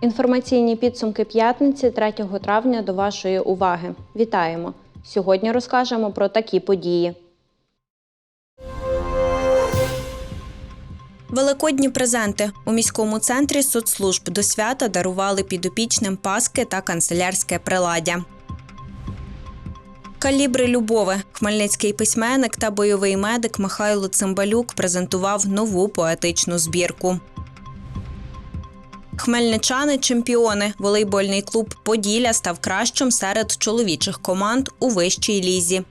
Інформаційні підсумки п'ятниці 3 травня до вашої уваги. Вітаємо! Сьогодні розкажемо про такі події. Великодні презенти у міському центрі соцслужб до свята дарували підопічним паски та канцелярське приладдя. Калібри любови. Хмельницький письменник та бойовий медик Михайло Цимбалюк презентував нову поетичну збірку. Хмельничани чемпіони. Волейбольний клуб Поділля став кращим серед чоловічих команд у вищій лізі.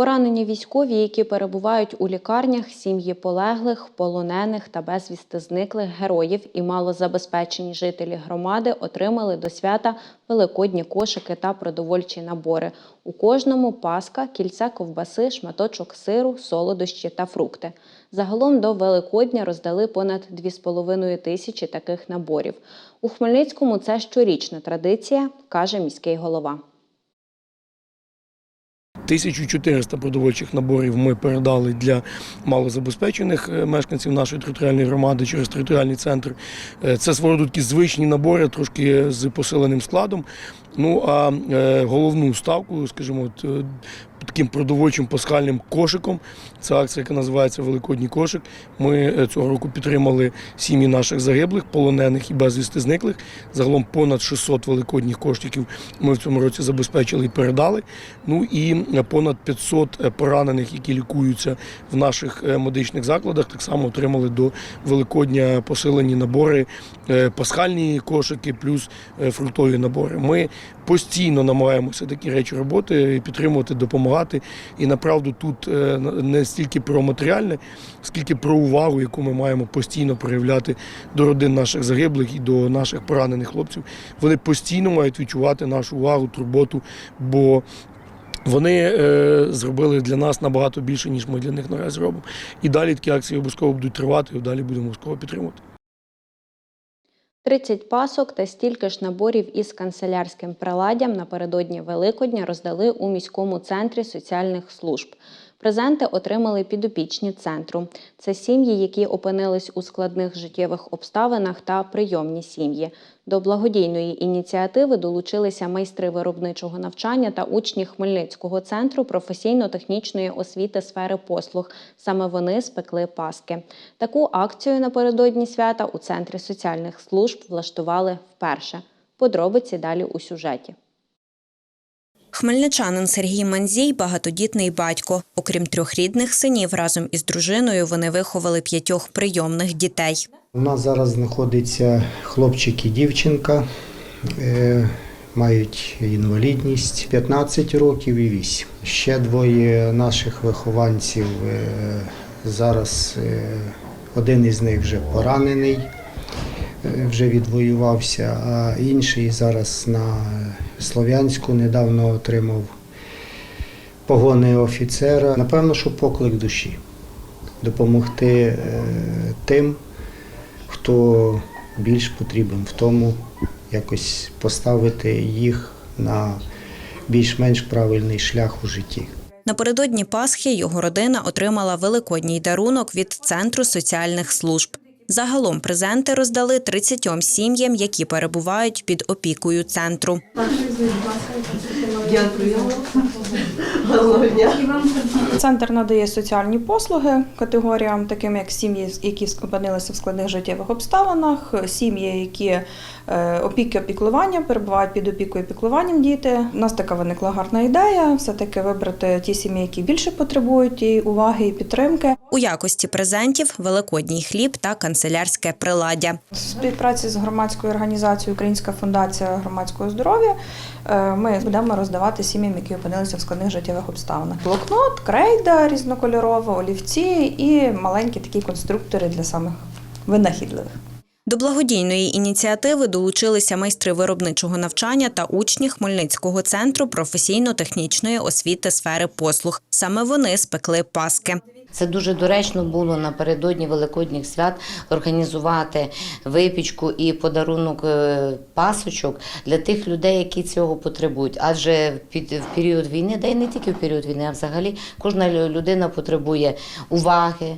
Поранені військові, які перебувають у лікарнях, сім'ї полеглих, полонених та безвісти зниклих героїв і малозабезпечені жителі громади отримали до свята великодні кошики та продовольчі набори. У кожному паска, кільце ковбаси, шматочок сиру, солодощі та фрукти. Загалом до Великодня роздали понад 2,5 тисячі таких наборів. У Хмельницькому це щорічна традиція, каже міський голова. 1400 продовольчих наборів ми передали для малозабезпечених е, мешканців нашої територіальної громади через територіальний центр. Е, Це свого роду такі звичні набори, трошки з посиленим складом. Ну а е, головну ставку, скажімо, таким продовольчим пасхальним кошиком. Це акція, яка називається Великодній кошик. Ми е, цього року підтримали сім'ї наших загиблих, полонених і безвісти зниклих. Загалом понад 600 великодніх коштиків ми в цьому році забезпечили і передали. Ну і е, понад 500 поранених, які лікуються в наших е, медичних закладах, так само отримали до Великодня посилені набори, е, пасхальні кошики, плюс е, фруктові набори. Ми постійно намагаємося такі речі робити, підтримувати, допомагати. І направду тут е, не стільки про матеріальне, скільки про увагу, яку ми маємо постійно проявляти до родин наших загиблих і до наших поранених хлопців. Вони постійно мають відчувати нашу увагу, турботу, бо вони е, зробили для нас набагато більше, ніж ми для них наразі робимо. І далі такі акції обов'язково будуть тривати, і далі будемо обов'язково підтримувати. 30 пасок та стільки ж наборів із канцелярським приладдям напередодні Великодня роздали у міському центрі соціальних служб. Презенти отримали підопічні центру. Це сім'ї, які опинились у складних життєвих обставинах та прийомні сім'ї. До благодійної ініціативи долучилися майстри виробничого навчання та учні Хмельницького центру професійно-технічної освіти сфери послуг. Саме вони спекли паски. Таку акцію напередодні свята у центрі соціальних служб влаштували вперше. Подробиці далі у сюжеті. Хмельничанин Сергій Манзій багатодітний батько. Окрім трьох рідних синів, разом із дружиною вони виховали п'ятьох прийомних дітей. У нас зараз знаходиться хлопчик і дівчинка, е, мають інвалідність 15 років і 8. Ще двоє наших вихованців е, зараз е, один із них вже поранений, вже відвоювався, а інший зараз на Слов'янську недавно отримав погони офіцера. Напевно, що поклик душі допомогти е, тим хто більш потрібен в тому, якось поставити їх на більш-менш правильний шлях у житті. Напередодні Пасхи його родина отримала великодній дарунок від Центру соціальних служб. Загалом презенти роздали 30 сім'ям, які перебувають під опікою центру. Дякую. Гарного дня. Центр надає соціальні послуги категоріям, таким як сім'ї, які опинилися в складних життєвих обставинах, сім'ї, які е, опіки опіклування перебувають під опікою піклуванням діти. У нас така виникла гарна ідея, все таки вибрати ті сім'ї, які більше потребують і уваги і підтримки. У якості презентів великодній хліб та канцелярське приладдя. В співпраці з громадською організацією Українська фундація громадського здоров'я е, ми будемо роздавати сім'ям, які опинилися в складних життєвих обставинах. Блокнот, крейда різнокольорова, олівці і маленькі такі конструктори для самих винахідливих. До благодійної ініціативи долучилися майстри виробничого навчання та учні Хмельницького центру професійно-технічної освіти сфери послуг. Саме вони спекли паски. Це дуже доречно було напередодні Великодніх свят організувати випічку і подарунок е, пасочок для тих людей, які цього потребують. Адже в період війни, да й не тільки в період війни, а взагалі кожна людина потребує уваги,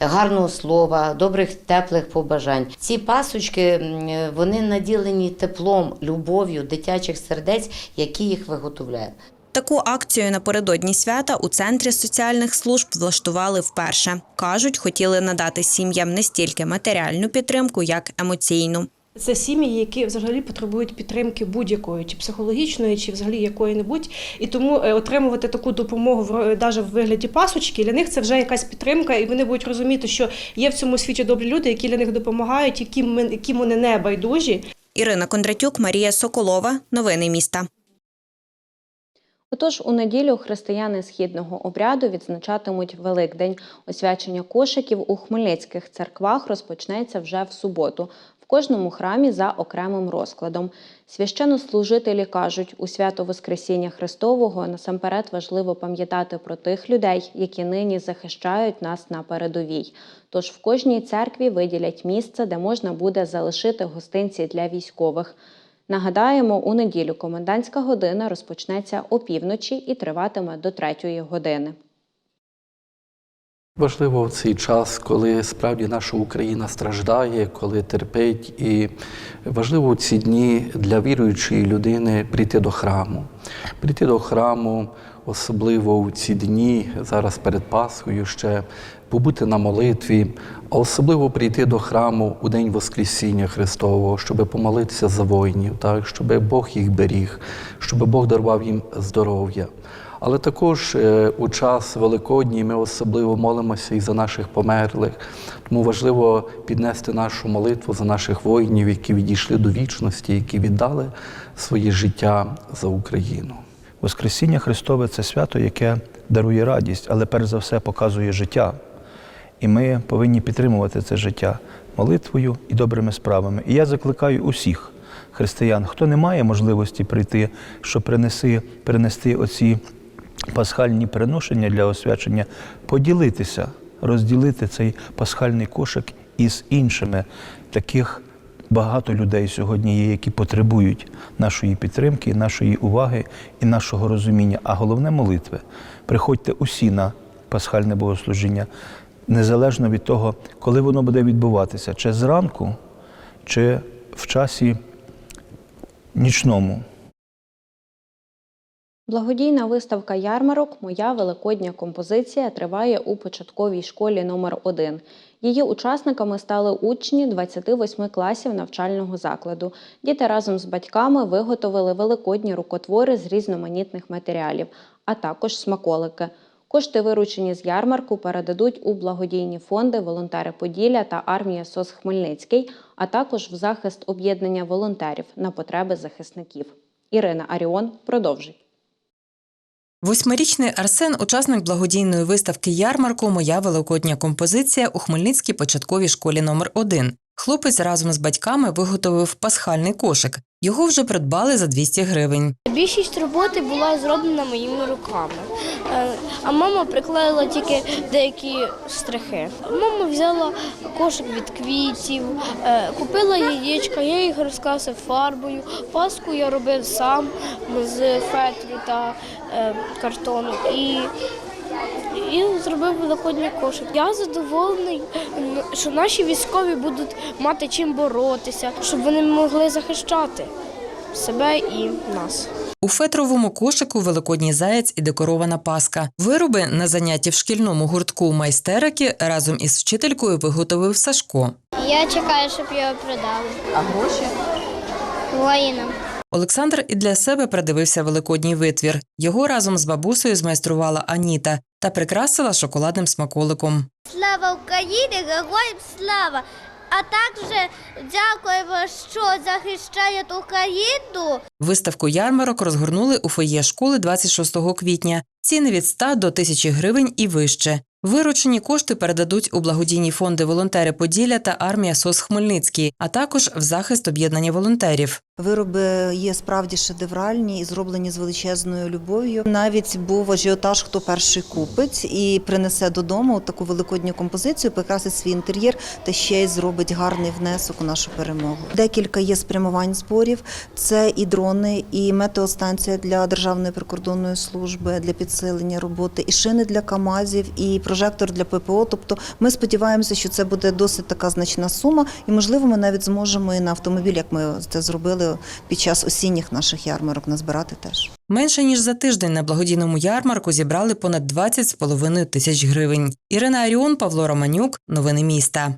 гарного слова, добрих теплих побажань. Ці пасочки е, вони наділені теплом, любов'ю дитячих сердець, які їх виготовляють. Таку акцію напередодні свята у центрі соціальних служб влаштували вперше. кажуть, хотіли надати сім'ям не стільки матеріальну підтримку, як емоційну. Це сім'ї, які взагалі потребують підтримки будь-якої, чи психологічної, чи взагалі якої-небудь. І тому е, отримувати таку допомогу навіть в вигляді пасочки, для них це вже якась підтримка, і вони будуть розуміти, що є в цьому світі добрі люди, які для них допомагають, ми- яким вони не байдужі. Ірина Кондратюк, Марія Соколова. Новини міста. Отож, у неділю християни східного обряду відзначатимуть Великдень. Освячення кошиків у хмельницьких церквах розпочнеться вже в суботу. В кожному храмі за окремим розкладом. Священнослужителі кажуть, у свято Воскресіння Христового насамперед важливо пам'ятати про тих людей, які нині захищають нас на передовій. Тож в кожній церкві виділять місце, де можна буде залишити гостинці для військових. Нагадаємо, у неділю комендантська година розпочнеться опівночі і триватиме до третьої години. Важливо в цей час, коли справді наша Україна страждає, коли терпить, і важливо в ці дні для віруючої людини прийти до храму. Прийти до храму, особливо в ці дні, зараз перед Пасхою ще побути на молитві, а особливо прийти до храму у день Воскресіння Христового, щоб помолитися за воїнів, так, щоб Бог їх беріг, щоб Бог дарував їм здоров'я. Але також е, у час Великодній ми особливо молимося і за наших померлих. Тому важливо піднести нашу молитву за наших воїнів, які відійшли до вічності, які віддали своє життя за Україну. Воскресіння Христове це свято, яке дарує радість, але перш за все показує життя. І ми повинні підтримувати це життя молитвою і добрими справами. І я закликаю усіх християн, хто не має можливості прийти, щоб принеси, принести оці пасхальні приношення для освячення, поділитися, розділити цей пасхальний кошик із іншими таких Багато людей сьогодні є, які потребують нашої підтримки, нашої уваги і нашого розуміння, а головне молитви. Приходьте усі на пасхальне богослужіння, незалежно від того, коли воно буде відбуватися, чи зранку, чи в часі нічному. Благодійна виставка ярмарок Моя великодня композиція триває у початковій школі номер 1 Її учасниками стали учні 28 класів навчального закладу. Діти разом з батьками виготовили великодні рукотвори з різноманітних матеріалів, а також смаколики. Кошти, виручені з ярмарку, передадуть у благодійні фонди Волонтери Поділля та армія СОС Хмельницький, а також в захист об'єднання волонтерів на потреби захисників. Ірина Аріон продовжить. Восьмирічний Арсен учасник благодійної виставки ярмарку Моя великодня композиція у Хмельницькій початковій школі номер 1 Хлопець разом з батьками виготовив пасхальний кошик. Його вже придбали за 200 гривень. Більшість роботи була зроблена моїми руками, Е, а мама приклеїла тільки деякі штрихи. Мама взяла кошик від квітів, е, купила яєчка, я їх розкрасив фарбою. Паску я робив сам з фетру та е, картону. І і зробив великодній кошик. Я задоволений, що наші військові будуть мати чим боротися, щоб вони могли захищати себе і нас. У фетровому кошику великодній заяць і декорована паска. Вироби на занятті в шкільному гуртку майстерики разом із вчителькою виготовив Сашко. Я чекаю, щоб його продали. А гроші? Воїнам. Олександр і для себе придивився великодній витвір. Його разом з бабусею змайструвала Аніта та прикрасила шоколадним смаколиком. Слава Україні, героям слава! А також дякуємо, що захищають Україну. Виставку ярмарок розгорнули у фоє школи 26 квітня. Ціни від 100 до 1000 гривень і вище. Виручені кошти передадуть у благодійні фонди волонтери Поділля та армія СОС Хмельницький, а також в захист об'єднання волонтерів. Вироби є справді шедевральні і зроблені з величезною любов'ю. Навіть був ажіотаж, хто перший купить і принесе додому таку великодню композицію, прикрасить свій інтер'єр та ще й зробить гарний внесок у нашу перемогу. Декілька є спрямувань зборів. Це і дрони, і метеостанція для державної прикордонної служби для підсилення роботи, і шини для КАМАЗів, і прожектор для ППО. Тобто, ми сподіваємося, що це буде досить така значна сума, і можливо, ми навіть зможемо і на автомобіль, як ми це зробили під час осінніх наших ярмарок, назбирати теж. Менше ніж за тиждень на благодійному ярмарку зібрали понад 20,5 тисяч гривень. Ірина Аріон, Павло Романюк. Новини міста.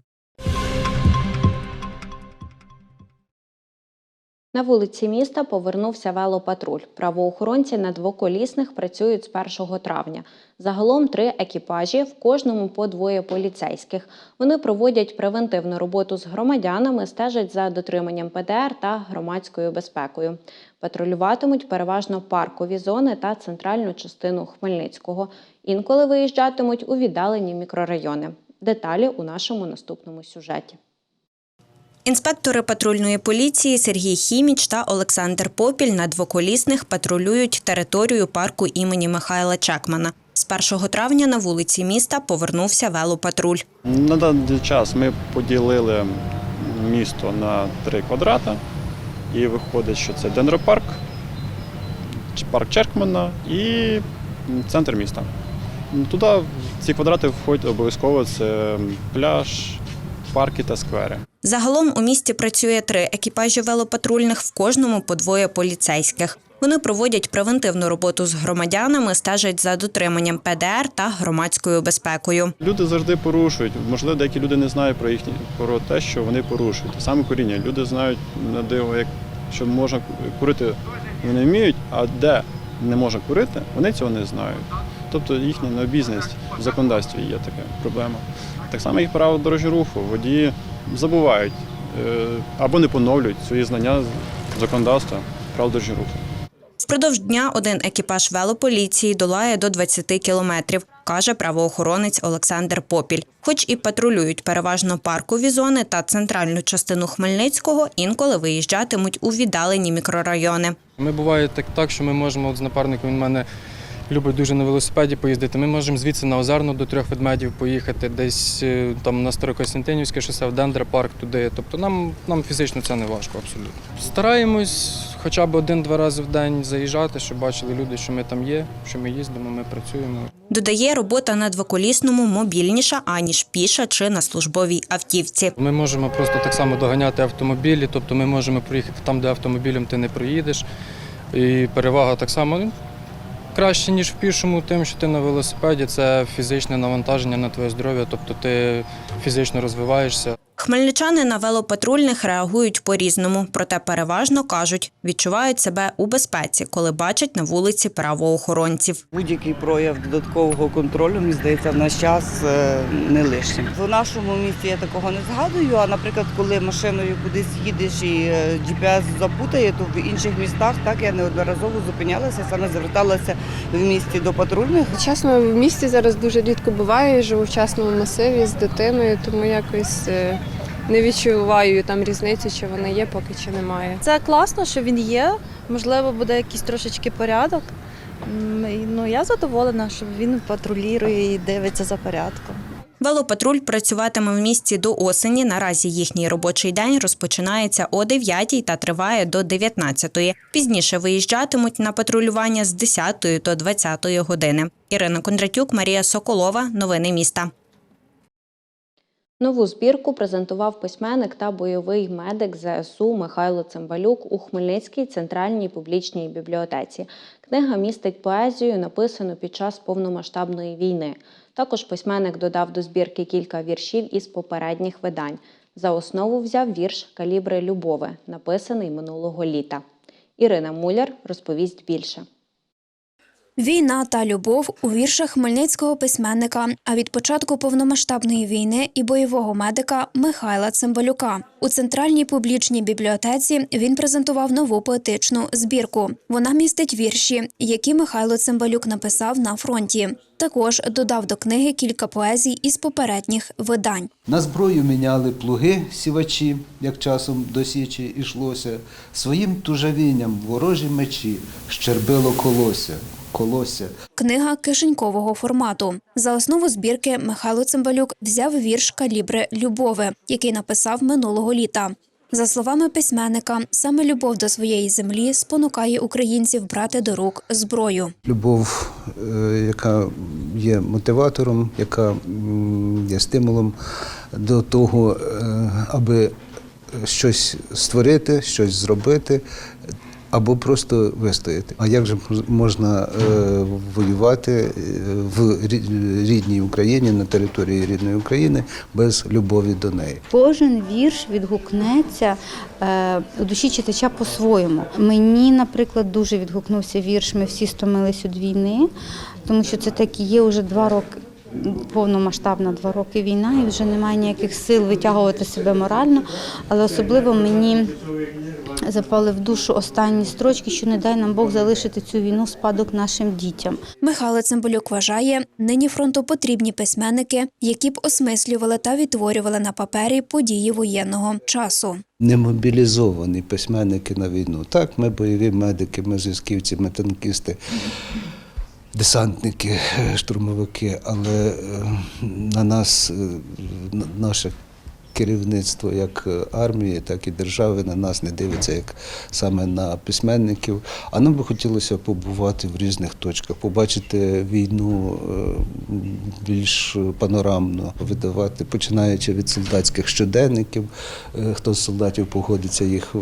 На вулиці міста повернувся велопатруль. Правоохоронці на двоколісних працюють з 1 травня. Загалом три екіпажі, в кожному по двоє поліцейських. Вони проводять превентивну роботу з громадянами, стежать за дотриманням ПДР та громадською безпекою. Патрулюватимуть переважно паркові зони та центральну частину Хмельницького. Інколи виїжджатимуть у віддалені мікрорайони. Деталі у нашому наступному сюжеті. Інспектори патрульної поліції Сергій Хіміч та Олександр Попіль на двоколісних патрулюють територію парку імені Михайла Чекмана. З 1 травня на вулиці міста повернувся велопатруль. На даний час ми поділили місто на три квадрати, і виходить, що це Дендропарк, Ч- парк Черкмана і центр міста. Туди ці квадрати входять обов'язково це пляж, парки та сквери. Загалом у місті працює три екіпажі велопатрульних, в кожному по двоє поліцейських. Вони проводять превентивну роботу з громадянами, стежать за дотриманням ПДР та громадською безпекою. Люди завжди порушують. Можливо, деякі люди не знають про їхні про те, що вони порушують. Саме коріння. Люди знають на диво, як що можна курити, вони вміють, а де не можна курити, вони цього не знають. Тобто їхня необізнаність в законодавстві є така проблема. Так само і право дорожнього руху. Водії забувають е, або не поновлюють свої знання з законодавства прав дорожнього руху. Впродовж дня один екіпаж велополіції долає до 20 кілометрів, каже правоохоронець Олександр Попіль. Хоч і патрулюють переважно паркові зони та центральну частину Хмельницького, інколи виїжджатимуть у віддалені мікрорайони. Ми буває так, так, що ми можемо от з напарником він мене любить дуже на велосипеді поїздити. Ми можемо звідси на Озерну до трьох ведмедів поїхати, десь е, там на Старокостянтинівське шосе, в Дендер-парк туди. Тобто нам, нам фізично це не важко абсолютно. Стараємось хоча б один-два рази в день заїжджати, щоб бачили люди, що ми там є, що ми їздимо, ми працюємо. Додає, робота на двоколісному мобільніша, аніж піша чи на службовій автівці. Ми можемо просто так само доганяти автомобілі, тобто ми можемо проїхати там, де автомобілем ти не проїдеш. І перевага так само ну, краще, ніж в пішому, тим, що ти на велосипеді, це фізичне навантаження на твоє здоров'я, тобто ти фізично розвиваєшся. Хмельничани на велопатрульних реагують по-різному, проте переважно кажуть, відчувають себе у безпеці, коли бачать на вулиці правоохоронців. Будь-який прояв додаткового контролю, мені здається, в наш час е, не лишнім. В нашому місті я такого не згадую. А наприклад, коли машиною кудись їдеш і е, GPS запутає, то в інших містах так я неодноразово зупинялася, саме зверталася в місті до патрульних. Чесно, в місті зараз дуже рідко буваю, живу в частному масиві з дитиною, тому якось е, не відчуваю там різниці, чи вона є, поки чи немає. Це класно, що він є. Можливо, буде якийсь трошечки порядок. Ну, я задоволена, що він патрулює і дивиться за порядком. Велопатруль працюватиме в місті до осені. Наразі їхній робочий день розпочинається о 9 та триває до 19. Пізніше виїжджатимуть на патрулювання з 10 до 20 години. Ірина Кондратюк, Марія Соколова. Новини міста. Нову збірку презентував письменник та бойовий медик ЗСУ Михайло Цимбалюк у Хмельницькій центральній публічній бібліотеці. Книга містить поезію, написану під час повномасштабної війни. Також письменник додав до збірки кілька віршів із попередніх видань. За основу взяв вірш Калібри любови, написаний минулого літа. Ірина Муляр розповість більше. Війна та любов у віршах хмельницького письменника, а від початку повномасштабної війни і бойового медика Михайла Цимбалюка. У центральній публічній бібліотеці він презентував нову поетичну збірку. Вона містить вірші, які Михайло Цимбалюк написав на фронті. Також додав до книги кілька поезій із попередніх видань. На зброю міняли плуги сівачі, як часом до січі йшлося. Своїм тужавінням ворожі мечі щербило колося, колося. Книга кишенькового формату. За основу збірки Михайло Цимбалюк взяв вірш калібри Любови, який написав минулого літа. За словами письменника, саме любов до своєї землі спонукає українців брати до рук зброю. Любов, е, яка є мотиватором, яка є стимулом до того, е, аби щось створити, щось зробити. Або просто вистояти. А як же можна е, воювати е, в рідній Україні на території рідної України без любові до неї? Кожен вірш відгукнеться е, у душі читача по-своєму. Мені, наприклад, дуже відгукнувся вірш Ми всі стомились від війни, тому що це так і є вже два роки. Повномасштабна два роки війна, і вже немає ніяких сил витягувати себе морально. Але особливо мені запали в душу останні строчки, що не дай нам Бог залишити цю війну в спадок нашим дітям. Михайло Цимбалюк вважає, нині фронту потрібні письменники, які б осмислювали та відтворювали на папері події воєнного часу. Не мобілізовані письменники на війну. Так, ми бойові медики, ми зв'язківці, ми танкісти, десантники, штурмовики, але е, на нас, е, на- наше керівництво як е, армії, так і держави на нас не дивиться як саме на письменників. А нам би хотілося побувати в різних точках, побачити війну е, більш панорамно, видавати, починаючи від солдатських щоденників, е, хто з солдатів погодиться їх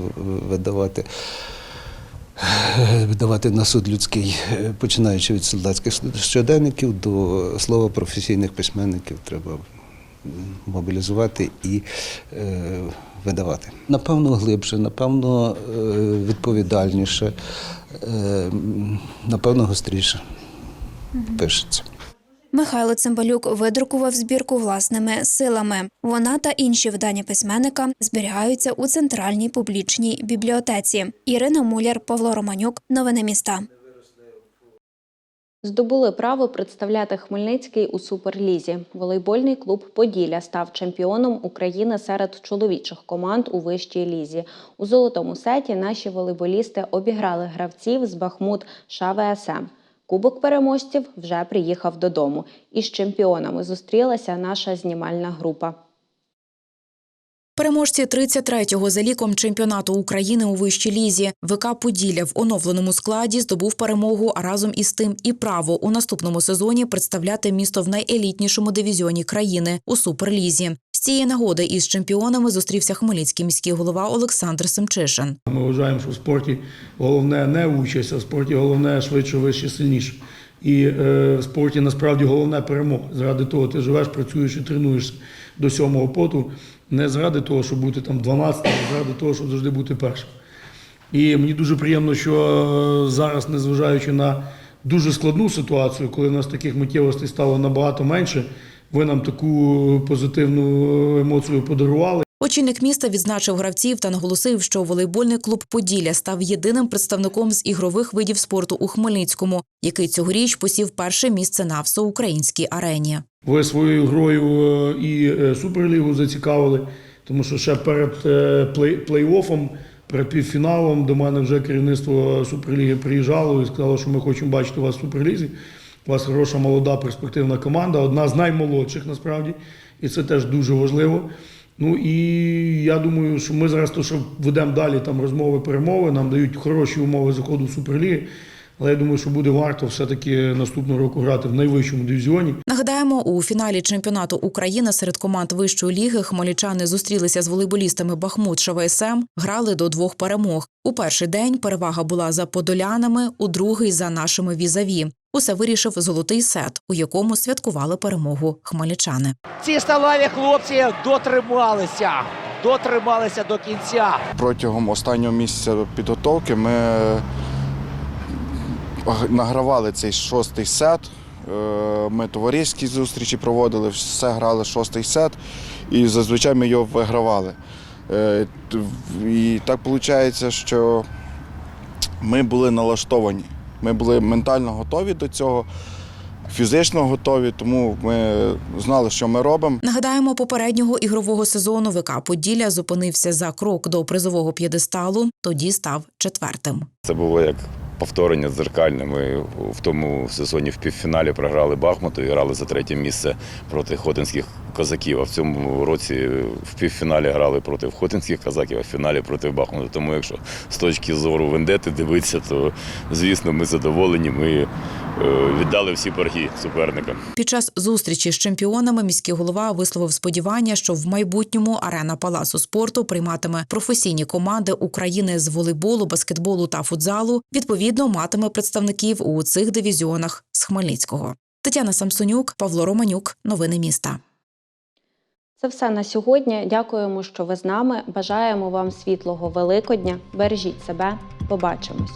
видавати. Видавати на суд людський, починаючи від солдатських щоденників до слова професійних письменників, треба мобілізувати і е, видавати. Напевно, глибше, напевно, е, відповідальніше, е, напевно, гостріше пишеться. Михайло Цимбалюк видрукував збірку власними силами. Вона та інші видання письменника зберігаються у центральній публічній бібліотеці. Ірина Муляр, Павло Романюк. Новини міста. Здобули право представляти Хмельницький у суперлізі. Волейбольний клуб Поділля став чемпіоном України серед чоловічих команд у вищій лізі. У золотому сеті наші волейболісти обіграли гравців з Бахмут ШВСМ. Кубок переможців вже приїхав додому. Із чемпіонами зустрілася наша знімальна група. Переможці 33-го за ліком чемпіонату України у вищій лізі ВК Поділля в оновленому складі здобув перемогу, а разом із тим і право у наступному сезоні представляти місто в найелітнішому дивізіоні країни у суперлізі. З цієї нагоди із чемпіонами зустрівся хмельницький міський голова Олександр Семчишин. Ми вважаємо, що в спорті головне не участь, а в спорті головне швидше, вище, сильніше. І е, в спорті насправді головне перемога. Заради того ти живеш, працюєш і тренуєшся до сьомого поту. Не заради того, щоб бути там 12, а заради того, щоб завжди бути першим. І мені дуже приємно, що е, зараз, незважаючи на дуже складну ситуацію, коли в нас таких миттєвостей стало набагато менше, ви нам таку позитивну емоцію подарували. Очільник міста відзначив гравців та наголосив, що волейбольний клуб Поділля став єдиним представником з ігрових видів спорту у Хмельницькому, який цьогоріч посів перше місце на всеукраїнській арені. Ви своєю грою е, і е, Суперлігу зацікавили, тому що ще перед е, плей- плей-оффом, перед півфіналом до мене вже керівництво Суперліги приїжджало і сказало, що ми хочемо бачити вас в Суперлізі. У вас хороша молода перспективна команда, одна з наймолодших насправді, і це теж дуже важливо. Ну і я думаю, що ми зараз то, що ведемо далі там розмови, перемови, нам дають хороші умови заходу Суперліги. Але я думаю, що буде варто все-таки наступного року грати в найвищому дивізіоні. Нагадаємо, у фіналі чемпіонату України серед команд вищої ліги хмельничани зустрілися з волейболістами Бахмут ШВСМ, грали до двох перемог. У перший день перевага була за подолянами, у другий за нашими візаві. Усе вирішив золотий сет, у якому святкували перемогу хмельничани. Ці сталеві хлопці дотрималися, дотрималися до кінця. Протягом останнього місяця підготовки ми награвали цей шостий сет. Е, Ми товариські зустрічі проводили, все грали шостий сет, і зазвичай ми його вигравали. Е, І так виходить, що ми були налаштовані. Ми були ментально готові до цього. фізично готові, тому ми знали, що ми робимо. Нагадаємо, попереднього ігрового сезону ВК Поділля зупинився за крок до призового п'єдесталу, тоді став четвертим. Це було як повторення дзеркальне. Ми в тому сезоні в півфіналі програли Бахмуту і грали за третє місце проти хотинських козаків. А в цьому році в півфіналі грали проти хотинських козаків, а в фіналі проти Бахмуту. Тому якщо з точки зору вендети дивитися, то звісно ми задоволені. Ми е, віддали всі борги суперникам. Під час зустрічі з чемпіонами міський голова висловив сподівання, що в майбутньому арена палацу спорту прийматиме професійні команди України з волейболу, баскетболу та футзалу. Відповідно, матиме представників у цих дивізіонах з Хмельницького. Тетяна Самсонюк, Павло Романюк. Новини міста. Це все на сьогодні. Дякуємо, що ви з нами. Бажаємо вам світлого Великодня. Бережіть себе. Побачимось.